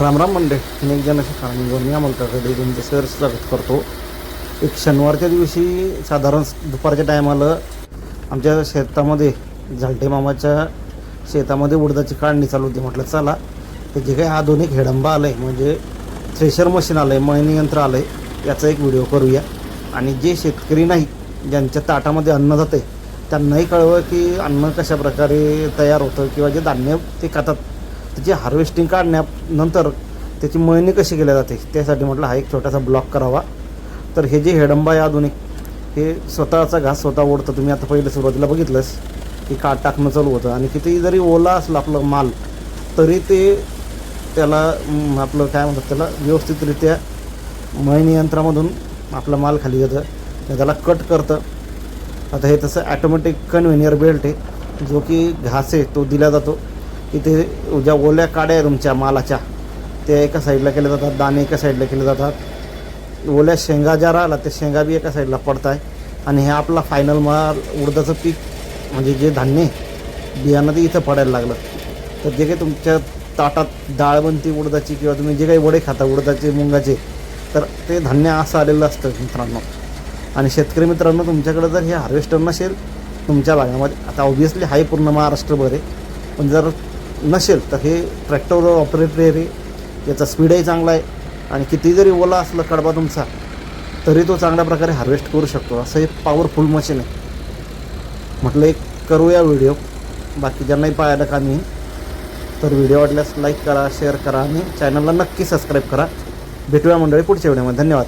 रामराम मंडे अनेक जण कारण या मुलकाकडे तुमचं सर स्वागत करतो. एक शनिवारच्या दिवशी साधारण दुपारच्या टायमाला आमच्या शेतामध्ये झालटे मामाच्या शेतामध्ये उडदाची काढणी चालू होती. म्हटलं चला ते जे काही आधुनिक हेडंबा आलं आहे म्हणजे थ्रेशर मशीन आलं आहे मळणी यंत्र आलं आहे याचा एक व्हिडिओ करूया. आणि जे शेतकरी नाही ज्यांच्या ताटामध्ये अन्न जातं आहे त्यांनाही कळवं की अन्न कशा प्रकारे तयार होतं किंवा जे धान्य ते खातात त्याची हार्वेस्टिंग काढण्यानंतर त्याची मळणी कशी केली जाते त्यासाठी म्हटलं हा एक छोटासा ब्लॉक करावा. तर हे जे हेडंबा आहे आधुनिक हे स्वतःचा घास स्वतः ओढतं तुम्ही आता पहिले सुरुवातीला बघितलंस की काट टाकणं चालू होतं. आणि किती जरी ओला असला आपलं माल तरी ते त्याला आपलं काय म्हणतात त्याला व्यवस्थितरित्या मळणी यंत्रामधून आपला माल खाली येतं त्याला कट करतं. आता हे तसं ॲटोमॅटिक कन्व्हेनियर बेल्ट आहे जो की घास आहे तो दिला जातो. की ते ज्या ओल्या काड्या आहे तुमच्या मालाच्या त्या एका साईडला केल्या जातात दाणे एका साईडला केले जातात. ओल्या शेंगा ज्या राहिला त्या शेंगा बी एका साईडला पडत आहे आणि हे आपला फायनल माल उडदाचं पीक म्हणजे जे धान्य आहे, बियाणं ते इथं पडायला लागलं. तर जे काही तुमच्या ताटात डाळ बनते उडदाची किंवा तुम्ही जे काही वडे खाता उडदाचे मुंगाचे तर ते धान्य असं आलेलं असतं मित्रांनो. आणि शेतकरी मित्रांनो तुमच्याकडे जर हे हार्वेस्टर नसेल तुमच्या भागामध्ये आता ऑब्व्हियसली हाय पूर्ण महाराष्ट्रभर आहे. पण जर नसेल तर हे ट्रॅक्टर ऑपरेटर आहे याचा स्पीडही चांगला आहे. आणि किती जरी ओला असलं कडबा तुमचा तरी तो चांगल्या प्रकारे हार्वेस्ट करू शकतो. असं एक पॉवरफुल मशीन आहे. म्हटलं एक करूया व्हिडिओ बाकी ज्यांनाही पाहायला का मी तर व्हिडिओ वाटल्यास लाईक करा शेअर करा आणि चॅनलला नक्की सबस्क्राईब करा. भेटूया मंडळी पुढच्या व्हिडिओमध्ये धन्यवाद.